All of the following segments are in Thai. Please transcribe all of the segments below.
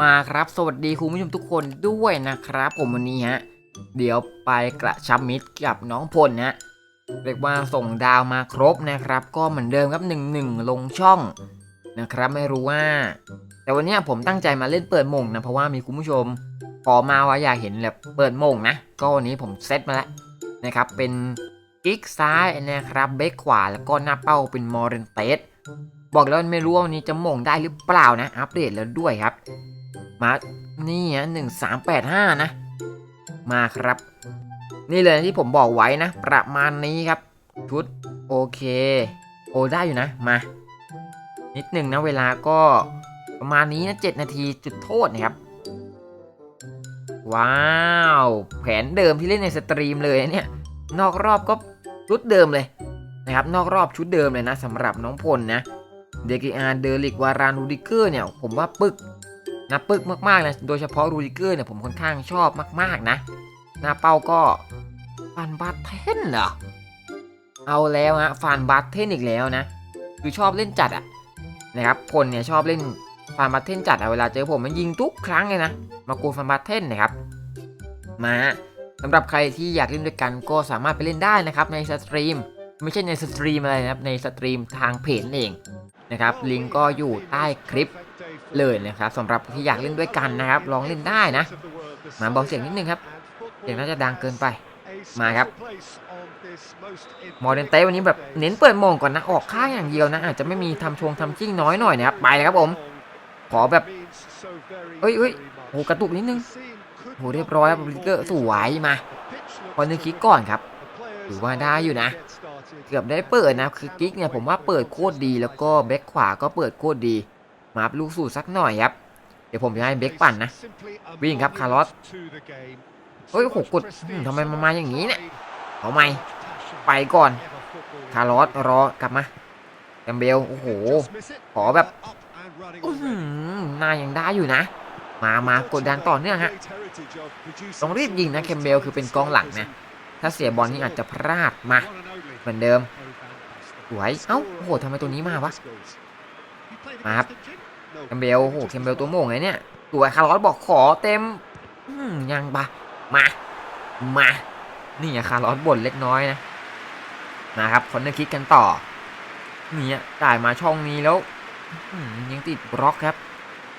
มาครับสวัสดีคุณผู้ชมทุกคนด้วยนะครับ ผมวันนี้ฮะเดี๋ยวไปกระชับมิตรกับน้องพลนะเรียกว่าส่งดาวมาครบนะครับ ก็เหมือนเดิมครับหนึ่งหนึ่งลงช่องนะครับไม่รู้ว่า แต่วันนี้ผมตั้งใจมาเล่นเปิดมงนะเพราะว่ามีคุณผู้ชมขอมาว่าอยากเห็นแบบเปิดมงนะก็วันนี้ผมเซตมาแล้วนะครับเป็นกิ๊กซ้ายนะครับเบคขวาแล้วก็หน้าเป้าเป็นมอร์เรนเตส บอกแล้วไม่รู้ว่าวันนี้จะม่งได้หรือเปล่านะ อัปเดตแล้วด้วยครับ มานี่ฮะหนึ่งสามแปดห้านะ มาครับ นี่เลยที่ผมบอกไว้นะ ประมาณนี้ครับ ชุดโอเค โอได้อยู่นะ มา นิดหนึ่งนะเวลาก็ประมาณนี้นะเจ็ดนาทีจุดโทษนะครับ ว้าว แผนเดิมที่เล่นในสตรีมเลยเนี่ย นอกรอบก็ชุดเดิมเลยนะครับ นอกรอบชุดเดิมเลยนะสำหรับน้องพลนะ เดกิอาเดลิกวารานรูดิเกอร์เนี่ยผมว่าปึกนะปึกมากๆนะโดยเฉพาะรูดิเกอร์เนี่ยผมค่อนข้างชอบมากๆนะ หน้าเป้าก็ฟันบาเทนเหรอเอาแล้วฮะฟันบาเทนอีกแล้วนะคือชอบเล่นจัดอะนะครับพลเนี่ยชอบเล่นฟันบาเทนจัดอะเวลาเจอผมมันยิงทุกครั้งเลยนะมากูฟันบาเทนนะครับมาสำหรับใครที่อยากเล่นด้วยกันก็สามารถไปเล่นได้นะครับในสตรีม ไม่ใช่ในสตรีมอะไรนะครับในสตรีมทางเพจเอง นะครับลิงก์ก็อยู่ใต้คลิปเลยนะครับสำหรับที่อยากเล่นด้วยกันนะครับลองเล่นได้นะ มาเบาเสียงนิดนึงครับเสียงน่าจะดังเกินไปมาครับมอร์เดนเต้วันนี้แบบเน้นเปิดมงก่อนนะออกข้างอย่างเดียวนะ อาจจะไม่มีทำชงทำจิ้งน้อยหน่อยนะครับไปเลยครับผม ขอแบบเอ้ยเอ้ยโหกระตุกนิดนึงโหเรียบร้อยครับบริเกอร์สวยมาพอนึกคิกก่อนครับถือว่าได้อยู่นะ เกือบได้เปิดนะคือกิ๊กเนี่ยผมว่าเปิดโคตรดีแล้วก็แบ็คขวาก็เปิดโคตรดี มาลูกสูตรสักหน่อยครับ เดี๋ยวผมจะให้เบ็กปั่นนะ วิ่งครับคาร์ลอสเฮ้ยหกกดทำไมมันมาอย่างนี้เนี่ยเอาไหมไปก่อนคาร์ลอสรอกลับมาแกมเบลโอ้โหขอแบบนายังได้อยู่นะ มามากดดันต่อเนื่องฮะต้องรีบยิงนะแคมเบลคือเป็นกองหลังนะถ้าเสียบอลนี่อาจจะพลาดมา เหมือนเดิมสวยเอ้าโอ้โหทำไมตัวนี้มาวะมาครับแคมเบลโอ้โหแคมเบลตัวโม่งไงเนี่ยสวยคาร์ลอสบอกขอเต็มยังปะมามานี่อะคาร์ลอสบ่นเล็กน้อยนะมาครับคอนเนอร์คิกกันต่อนี่อะจ่ายมาช่องนี้แล้วยังติดบล็อกครับ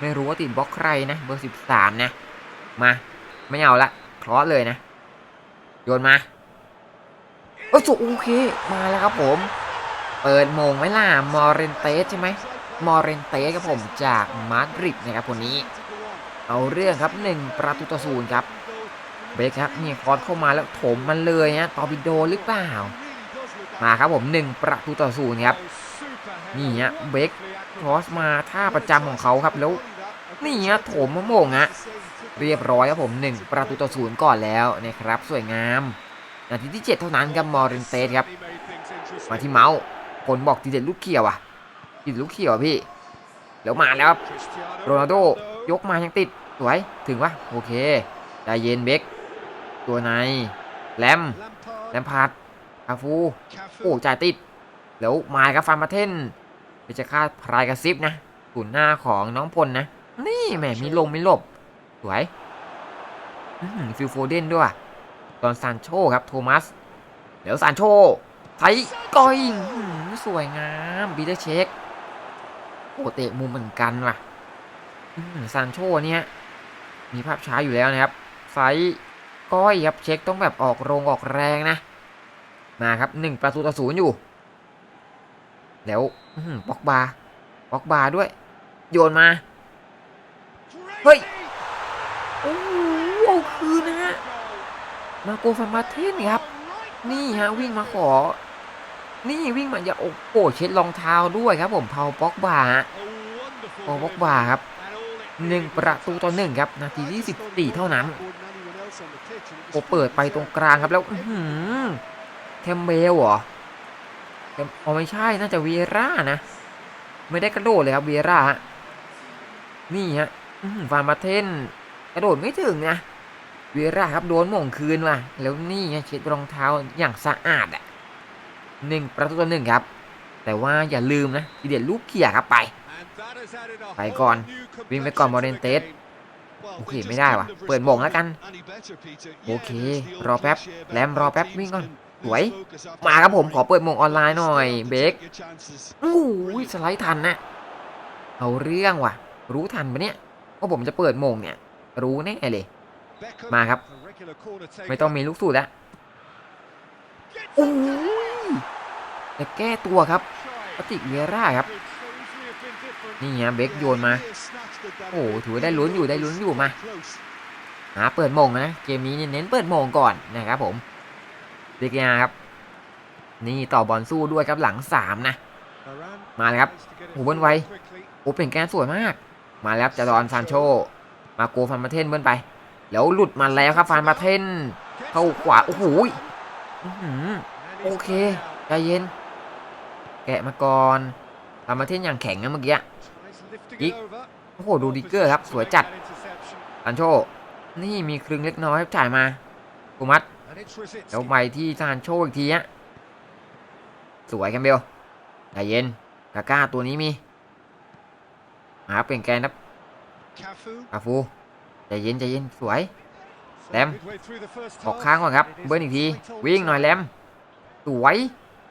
ไม่รู้ว่าติดบล็อกใครนะเบอร์สิบสามนะ มา ไม่เอาละคลอสเลยนะ โยนมา โอ้ยสุโอเคมาแล้วครับผม เปิดโมงไหมล่ะมอร์เรนเตสใช่ไหมมอร์เรนเตสครับผมจากมาดริดนะครับคนนี้ เอาเรื่องครับ1ประตูต่อศูนย์ครับเบคครับนี่คอสเข้ามาแล้วถมมันเลยฮะตอร์ปิโดหรือเปล่า มาครับผม1ประตูต่อศูนย์ครับนี่ฮะเบคคอสมาท่าประจำของเขาครับแล้วนี่ฮะถมมะโมงฮะเรียบร้อยครับผม1ประตูต่อศูนย์ก่อนแล้วนะครับ สวยงาม นาทีที่ 7 เท่านั้นครับมอร์เรนเตสครับ มาที่เมาส์ผลบอกทีเด็ดลูกเขียวอะทีเด็ดลูกเขียวพี่แล้วมาแล้วครับโรนัลโดยกมายังติดสวยถึงวะโอเคใจเย็นเบคตัวในแลมแลมพาร์ดคาฟูโอ้จ่ายติด แล้วมาครับฟาร์มาเทนเดชคาพรายกระซิบนะศูนย์หน้าของน้องพลนะ นี่แหมมีลงมีหลบ สวยอื้อหือฟิลโฟเดนด้วย ตอนซานโชครับโทมัสเดี๋ยวซานโชไทก้อยสวยงามบีเตอร์เช็คโอเตะมุมเหมือนกันว่ะซานโชเนี่ย มีภาพช้าอยู่แล้วนะครับไซก้อยครับเช็คต้องแบบออกโรงออกแรงนะ มาครับหนึ่งประตูต่อศูนย์อยู่ แล้วอื้อหือบ็อกบาบ็อกบาด้วย โยนมา เฮ้ย โอ้โหคืนนะฮะ มาโกฟันมาเทนครับ นี่ฮะวิ่งมาขอ นี่วิ่งมาอย่าโอ้โหเช็ดรองเท้าด้วยครับ ผมเผาบ็อกบาร์ฮะเผาบ็อกบาร์ครับหนึ่งประตูต่อหนึ่งครับ นาทีที่สิบสี่เท่านั้นโอเปิดไปตรงกลางครับแล้วอื้อหือแคมเบลเหรอแคมอ๋อไม่ใช่น่าจะเวีร่านะ ไม่ได้กระโดดเลยครับเวีร่านี่ฮะฟาร์มาเทนกระโดดไม่ถึงนะ เวร่าครับโดนหม่งคืนว่ะแล้วนี่เช็ดรองเท้าอย่างสะอาดอะหนึ่งประตูต่อหนึ่งครับ แต่ว่าอย่าลืมนะทีเด็ดลูกเขี่ยครับไป ไปก่อนวิ่งไปก่อนมอเรนเตสโอเคไม่ได้ว่ะ เปิดโมงแล้วกัน โอเค รอแป๊บแรมรอแป๊บวิ่งก่อนสวย มาครับผมขอเปิดมงออนไลน์หน่อยเบคโอ้ยสไลด์ทันนะเอาเรื่องว่ะ รู้ทันปะเนี่ยว่าผมจะเปิดมงเนี่ย รู้แน่เลย มาครับ ไม่ต้องมีลูกสูตรแล้วโอ้ยแต่แก้ตัวครับปฏิเวร่าครับ นี่ฮะเบคโยนมา โอ้โหถือว่าได้ลุ้นอยู่ได้ลุ้นอยู่มาหาเปิดโมงนะ เกมนี้เนี่ยเน้นเปิดโมงก่อนนะครับผมเด็กยาครับ นี่ต่อบอลสู้ด้วยครับหลังสามนะ มาเลยครับโอ้โหเบิ้ลไวโอ้เป็นแกนสวยมาก มาแล้วครับจาดอนซานโช มาโกฟันมาเทนเบิ้ลไป แล้วหลุดมาแล้วครับฟันมาเทนเข้าขวาโอ้โหโอเคใจเย็น แกะมาก่อนฟันมาเทนอย่างแข็งนะเมื่อกี้อีกโอ้โหดูดิเกอร์ครับสวยจัดซานโชนี่มีครึ่งเล็กน้อยครับจ่ายมากูมัดแล้วไปที่ซานโชอีกทีฮะสวยแคมเบลใจเย็นกาก้าตัวนี้มีหาเปลี่ยนแกนครับอาฟู ใจเย็นใจเย็นสวยแรมออกข้างก่อนครับ เบิร์นอีกที วิ่งหน่อยแรมสวย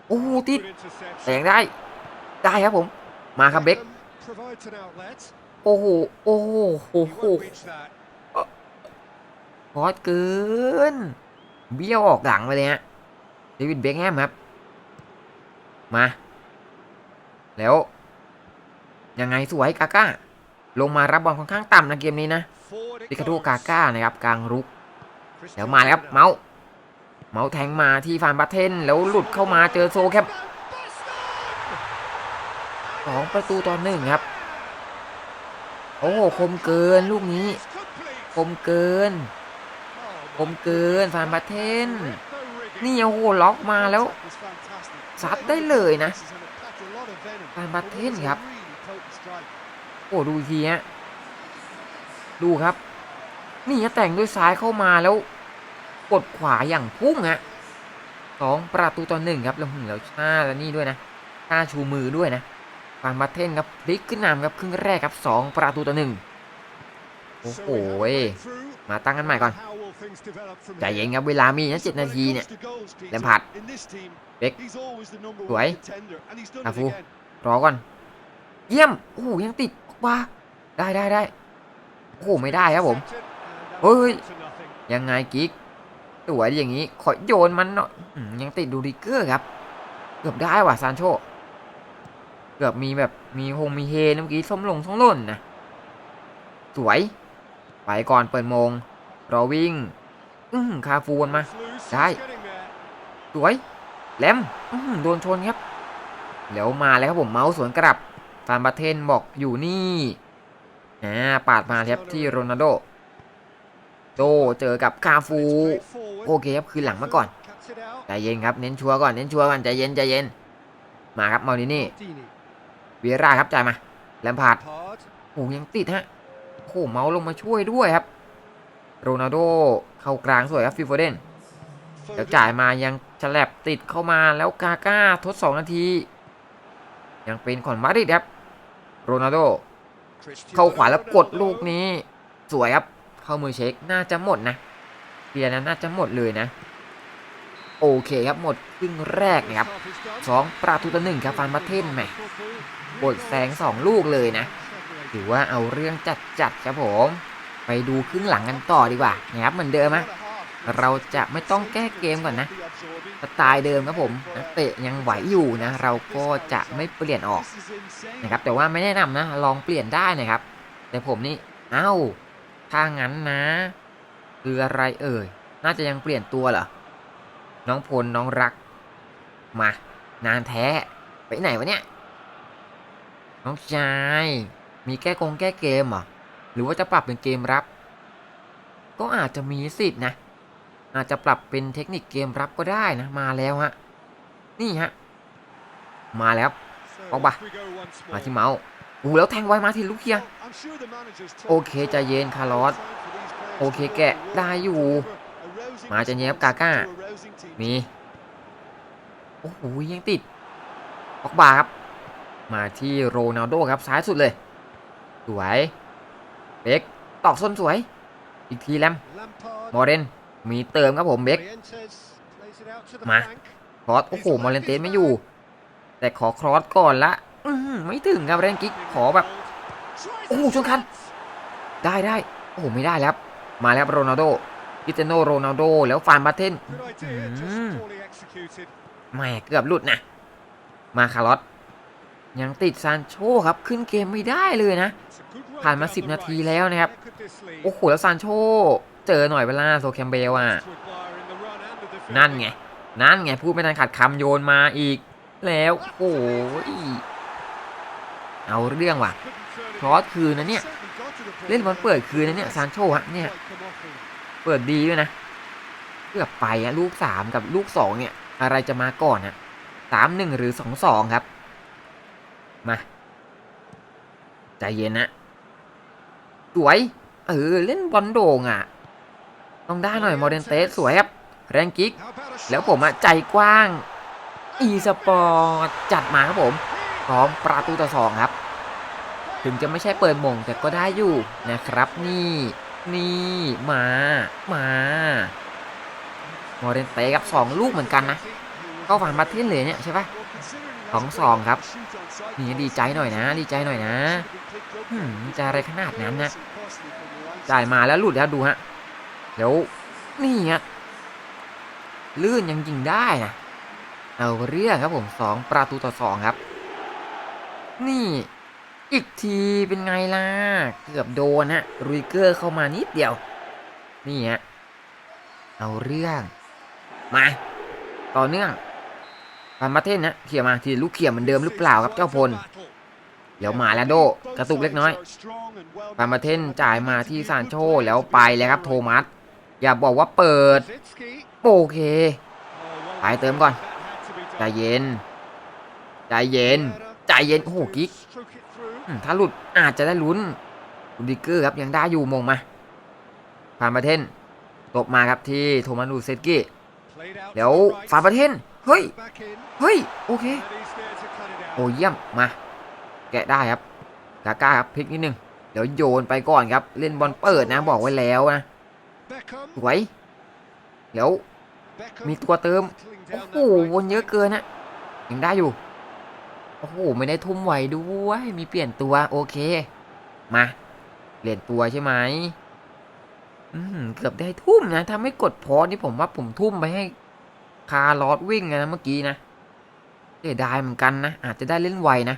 โอ้โหติดแต่ยังได้ ได้ครับผม มาครับเบคโอ้โหโอ้โหโอ้โหพอดเกิน เบี้ยวออกหลังไปเลยฮะเดวิดเบคแฮมครับ มา แล้ว ยังไงสวยกาก้า ลงมารับบอลค่อนข้างต่ำนะเกมนี้นะ ปิคาโดกาก้านะครับกลางรุกแล้วมาแล้วครับเมาส์เมาส์แทงมาที่ฟานบัตเทนแล้วหลุดเข้ามาเจอโซแคปสองประตูต่อหนึ่งครับ โอ้โหคมเกินลูกนี้ คมเกิน คมเกินฟานบัตเทน นี่โอ้โหล็อกมาแล้วซัดได้เลยนะฟานบัตเทนครับ โอ้ดูอีกทีฮะดูครับ นี่ฮะแต่งด้วยซ้ายเข้ามาแล้วกดขวาอย่างพุ่งฮะสองประตูต่อหนึ่งครับแล้วหึงแล้วชาแล้วนี่ด้วยนะชาชูมือด้วยนะฟานบัตเทนครับพลิกขึ้นนำครับครึ่งแรกครับสองประตูต่อหนึ่งโอ้โหมาตั้งกันใหม่ก่อนใจเย็นครับเวลามีนะเจ็ดนาทีเนี่ยแลมพาร์ดเบคสวยอาฟูรอก่อน เยี่ยม โอ้โหยังติดว่าได้ได้ได้โอ้โหไม่ได้ครับผม เฮ้ยยังไงกิ๊กสวยอย่างนี้ขอโยนมันหน่อยยังติดดูดิเกอร์ครับ เกือบได้ว่ะซานโชเกือบมีแบบมีฮงมีเฮเมื่อกี้ส้มลงส้มล่นนะสวย ไปก่อนเปิดมงรอวิ่ง อืมคาฟูนมาได้สวยแลมอื้อหือโดนชนครับแล้วมาแล้วครับผมเมาส์สวนกลับฟานบาเทนบอกอยู่นี่อ่าปาดมาครับที่โรนัลโด โดเจอกับคาฟู โอเคครับคือหลังมาก่อนใจเย็นครับเน้นชัวร์ก่อนเน้นชัวร์ก่อนใจเย็นใจเย็น มาครับมาดินี่เวียร่าครับจ่ายมาแลมพาร์ดโอ้ยังติดฮะโอ้เมาส์ลงมาช่วยด้วยครับ โรนัลโดเข้ากลางสวยครับฟิลโฟเดนแล้วจ่ายมายังฉลับติดเข้ามาแล้วกาก้าทด2นาที ยังเป็นของมาดริดครับโรนัลโดเข้าขวาแล้วกดลูกนี้ สวยครับ เข้ามือเช็คน่าจะหมดนะเบียร์นั้นน่าจะหมดเลยนะ โอเคครับหมดครึ่งแรกนะครับสองประตูต่อหนึ่งครับฟันมาเทนแหมกดแซงสองลูกเลยนะถือว่าเอาเรื่องจัดจัดครับผม ไปดูครึ่งหลังกันต่อดีกว่านะครับเหมือนเดิมอะเราจะไม่ต้องแก้เกมก่อนนะสไตล์เดิมครับผมนักเตะยังไหวอยู่นะ เราก็จะไม่เปลี่ยนออกนะครับ แต่ว่าไม่แนะนำนะ ลองเปลี่ยนได้นะครับ แต่ผมนี่เอ้า ถ้างั้นนะ คืออะไรเอ่ย น่าจะยังเปลี่ยนตัวเหรอ น้องพลน้องรัก มา นานแท้ ไปไหนวะเนี่ย น้องชาย มีแก้กงแก้เกมเหรอ หรือว่าจะปรับเป็นเกมรับ ก็อาจจะมีสิทธินะ อาจจะปรับเป็นเทคนิคเกมรับก็ได้นะ มาแล้วฮะ นี่ฮะ มาแล้วปอกบะมาที่เมาส์ อู้แล้วแทงไวมาทีลูกเคียโอเคใจเย็นคาร์ลอสโอเคแกะได้อยู่ มาจะเย็บกาก้ามีโอ้โหยังติดปอกบาครับ มาที่โรนัลโดครับซ้ายสุดเลย สวยเบคตอกส้นสวย อีกทีแลมมอร์เรนมีเติมครับผมเบคมาครอสโอ้โหมอร์เรนเตสไม่อยู่ แต่ขอครอสก่อนละ อื้อหือไม่ถึงครับแรงกิกขอแบบโอ้โหชนคัน ได้ได้โอ้โหไม่ได้แล้วครับมาแล้วโรนัลโดคริสเตียโนโรนัลโดแล้วฟานบาเทน Mm. แหม่เกือบหลุดนะ มาคาร์ลอสยังติดซานโชครับขึ้นเกมไม่ได้เลยนะ ผ่านมา 10 นาทีแล้วนะครับ โอ้โห แล้วซานโชเจอหน่อยเวลาโซแคมเบลอะ นั่นไง นั่นไง พูดไม่ทันขาดคำโยนมาอีก แล้ว โอ้ย เอาเรื่องว่ะครอสคืนนะเนี่ย เล่นบอลเปิดคืนนะเนี่ยซานโชฮะเนี่ย เปิดดีด้วยนะเกือบไปอะลูกสามกับลูกสองเนี่ย อะไรจะมาก่อนอะสามหนึ่งหรือสองสองครับ มา ใจเย็นนะสวย เออ เล่นบอลโด่งอะต้องได้หน่อยโมเดนเตสสวยครับ แรงกิก แล้วผมอะใจกว้าง อีสปอร์ตจัดมาครับผม พร้อมประตูต่อสองครับ ถึงจะไม่ใช่เปิดมงแต่ก็ได้อยู่นะครับ นี่ นี่มา มาโมเรนเตกับสองลูกเหมือนกันนะ เข้าฝันมาเทนเลยเนี่ยใช่ปะสองสองครับ นี่ดีใจหน่อยนะ ดีใจหน่อยนะจะอะไรขนาดนั้นนะจ่ายมาแล้วหลุดแล้วดูฮะแล้วนี่ฮะลื่นยังยิงได้นะเอาเรื่องครับผมสองประตูต่อสองครับ นี่ อีกทีเป็นไงล่ะ เกือบโดนฮะรุยเกอร์เข้ามานิดเดียว นี่ฮะ เอาเรื่อง มา ต่อเนื่องปานมาเทนนะเขี่ยมาทีลูกเขี่ยเหมือนเดิมหรือเปล่าครับเจ้าพล เดี๋ยวมาแล้วโด กระตุกเล็กน้อยปานมาเทนจ่ายมาที่ซานโชแล้วไปแล้วครับโทมัส อย่าบอกว่าเปิด โอเคไปเติมก่อนใจเย็นใจเย็น ใจเย็นโอ้โหกิ๊กถ้าหลุดอาจจะได้ลุ้นลูดิเกอร์ครับยังได้อยู่มงมา ผ่านประเทนตบมาครับที่โทมัสลูเซตกี้เดี๋ยวฝาประเทนเฮ้ย เฮ้ย โอเค โอ้เยี่ยม มา แกะได้ครับกาก้าครับพลิกนิดนึง เดี๋ยวโยนไปก่อนครับ เล่นบอลเปิดนะบอกไว้แล้วนะสวยเดี๋ยวมีตัวเติม โอ้โหวนเยอะเกินนะยังได้อยู่ โอ้โหไม่ได้ทุ่มไหวด้วยมีเปลี่ยนตัวโอเค มาเปลี่ยนตัวใช่ไหมอืมเกือบได้ทุ่มนะถ้าไม่กดพอนี่ผมว่าผมทุ่มไปให้คาร์ลอสวิ่งนะเมื่อกี้นะเสียดายเหมือนกันนะอาจจะได้เล่นไวนะ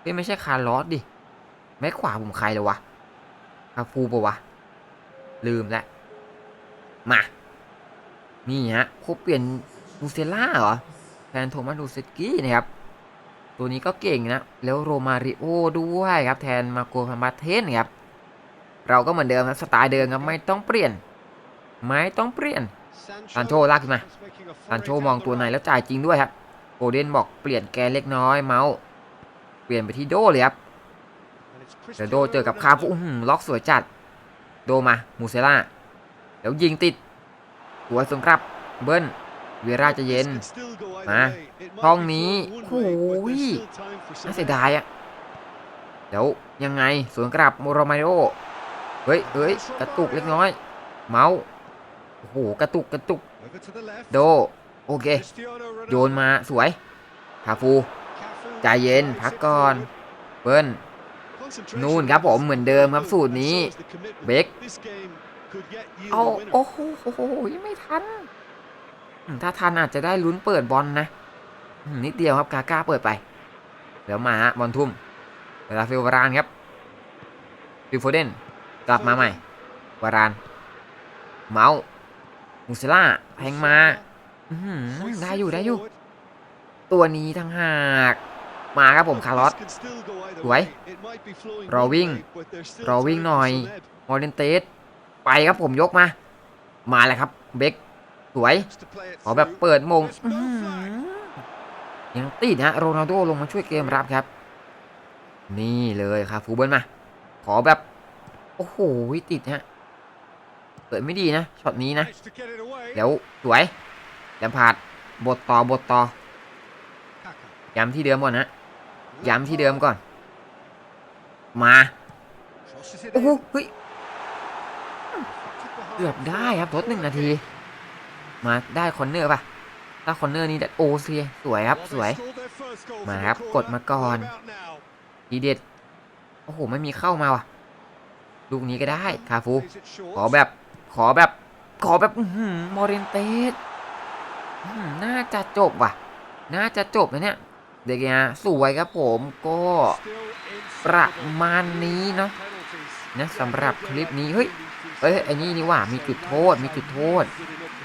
เฮ้ยไม่ใช่คาร์ลอสดิแม็กขวาผมใครเลยวะคาฟูปะวะ ลืมแล้วมา นี่ฮะเขาเปลี่ยนมูเซล่าเหรอแทนโทมัสลูเซกี้นะครับ ตัวนี้ก็เก่งนะ แล้วโรมาริโอด้วยครับ แทนมาโกฟามาเทนครับ เราก็เหมือนเดิมครับสไตล์เดิมครับไม่ต้องเปลี่ยน ไม่ต้องเปลี่ยนซานโชลากขึ้นมาซานโชมองตัวในแล้วจ่ายจริงด้วยครับโอเดนบอกเปลี่ยนแกเล็กน้อยเมาส์เปลี่ยนไปที่โดเลยครับเดี๋ยวโดเจอกับคาฟูล็อกสวยจัด โดมา มูเซล่า แล้วยิงติดหัวสงครับ เบิ้ล เวราจะเย็นมาห้องนี้โอ้ยน่าเสียดายอะเดี๋ยวยังไงสวนกลับโมโรมาริโอเฮ้ยเฮ้ยกระตุกเล็กน้อย เมาส์โอ้โหกระตุกกระตุก โด โอเค โยนมาสวยคาฟูใจเย็นพักก่อนเบิ้ลนู่นครับผมเหมือนเดิมครับสูตรนี้ เบคเอาโอ้โหโอ้โหยังไม่ทันอืม ถ้าทันอาจจะได้ลุ้นเปิดบอลนะนิดเดียวครับกาก้าเปิดไป เดี๋ยวมาฮะบอลทุ่มเวลาฟิลวารานครับฟิลโฟเดนกลับมาใหม่วาราน เมาส์มูเซล่าแพงมาได้อยู่ได้อยู่ ตัวนี้ทั้งหากมาครับผมคาร์ลอสสวยรอวิ่ง รอวิ่งหน่อยมอร์เรนเตสไปครับผมยกมา มาแล้วครับเบค สวยขอแบบเปิดมงยังติดฮะโรนัลโดลงมาช่วยเกมรับครับ นี่เลยครับฟูเบิลมา ขอแบบ โอ้โหติดฮะเปิดไม่ดีนะช็อตนี้นะเดี๋ยวสวยแลมพาดบทต่อบทต่อย้ำที่เดิมก่อนนะย้ำที่เดิมก่อน มาโอ้โหเฮ้ยเกือบได้ครับทดหนึ่งนาที มาได้คอนเนอร์ป่ะ ถ้าคอนเนอร์นี้ได้โอเซียสวยครับสวย มาครับกดมาก่อน ดีเด็ด โอ้โห ไม่มีเข้ามาว่ะ ลูกนี้ก็ได้คาฟู ขอแบบขอแบบขอแบบอื้อหือมอเรนเตสอื้อหือน่าจะจบว่ะ น่าจะจบนะเนี่ย เด็กเนี่ยสวยครับผมก็ประมาณนี้เนาะนะสำหรับคลิปนี้ เฮ้ย เอ้ยไอ้นี่นี่หว่ามีจุดโทษ มีจุดโทษ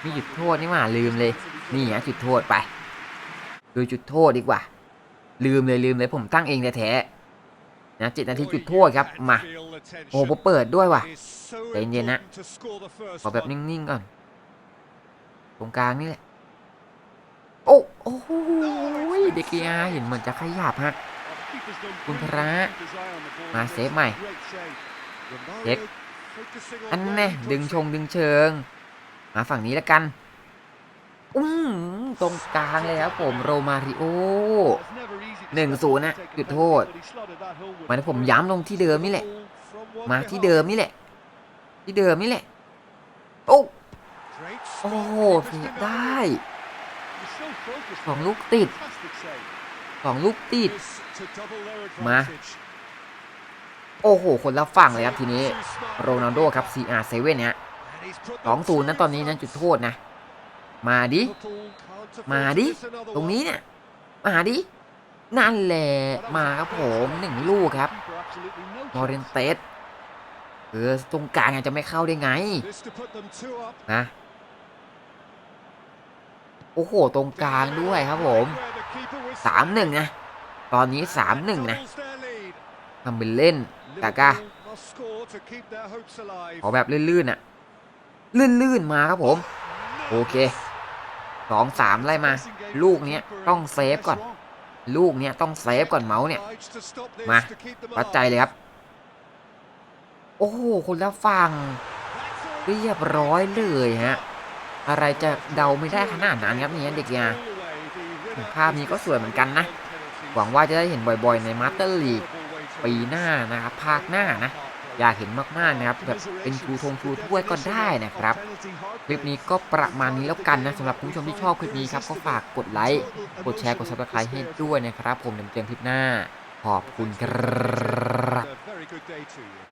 มีจุดโทษนี่หว่าลืมเลย นี่ฮะจุดโทษไป ดูจุดโทษดีกว่า ลืมเลยลืมเลยผมตั้งเองแท้ๆนะเจ็ดนาทีจุดโทษครับมาโอ้ผมเปิดด้วยว่ะใจเย็นๆนะขอแบบนิ่งๆก่อนตรงกลางนี่แหละโอ้โอ้โหเด็กกียร์เห็นเหมือนจะขยับฮะคุณพระมาเซฟใหม่เช็ค อันแน่ดึงชงดึงเชิง มาฝั่งนี้แล้วกันอืมตรงกลางเลยครับผมโรมาริโอหนึ่งศูนย์นะจุดโทษมาให้ผมย้ำลงที่เดิมนี่แหละ มาที่เดิมนี่แหละ ที่เดิมนี่แหละ โอ้โอ้โหได้สองลูกติดสองลูกติด มา โอ้โห คนละฝั่งเลยครับทีนี้โรนัลโดครับ CR7 เนี่ยสองศูนย์นั้นตอนนี้นั้นจุดโทษนะ มาดิ มาดิ ตรงนี้เนี่ย มาดิ นั่นแหละ มาครับผมหนึ่งลูกครับมอเรนเตสเออตรงกลางจจะไม่เข้าได้ไงนะโอ้โห ตรงกลางด้วยครับผมสามหนึ่งนะ ตอนนี้สามหนึ่งนะทำเป็นเล่น กากาขอแบบลื่นๆอะ ลื่นๆมาครับผม โอเคสองสามไล่มา ลูกเนี้ยต้องเซฟก่อน ลูกเนี้ยต้องเซฟก่อนเมาส์เนี่ย มาวัดใจเลยครับ โอ้โหคนละฝั่งเรียบร้อยเลยฮะ อะไรจะเดาไม่ได้ขนาดนั้นครับเนี่ยเด็กยาภาพนี้ก็สวยเหมือนกันนะ หวังว่าจะได้เห็นบ่อยๆในมาสเตอร์ลีก ปีหน้านะครับภาคหน้านะอยากเห็นมากๆนะครับแบบเป็นฟูทงฟูถ้วยก็ได้นะครับ คลิปนี้ก็ประมาณนี้แล้วกันนะสำหรับคุณผู้ชมที่ชอบคลิปนี้ครับก็ฝากกดไลค์กดแชร์กดซับสไครต์ให้ด้วยนะครับ ผมเจอกันคลิปหน้าขอบคุณครับ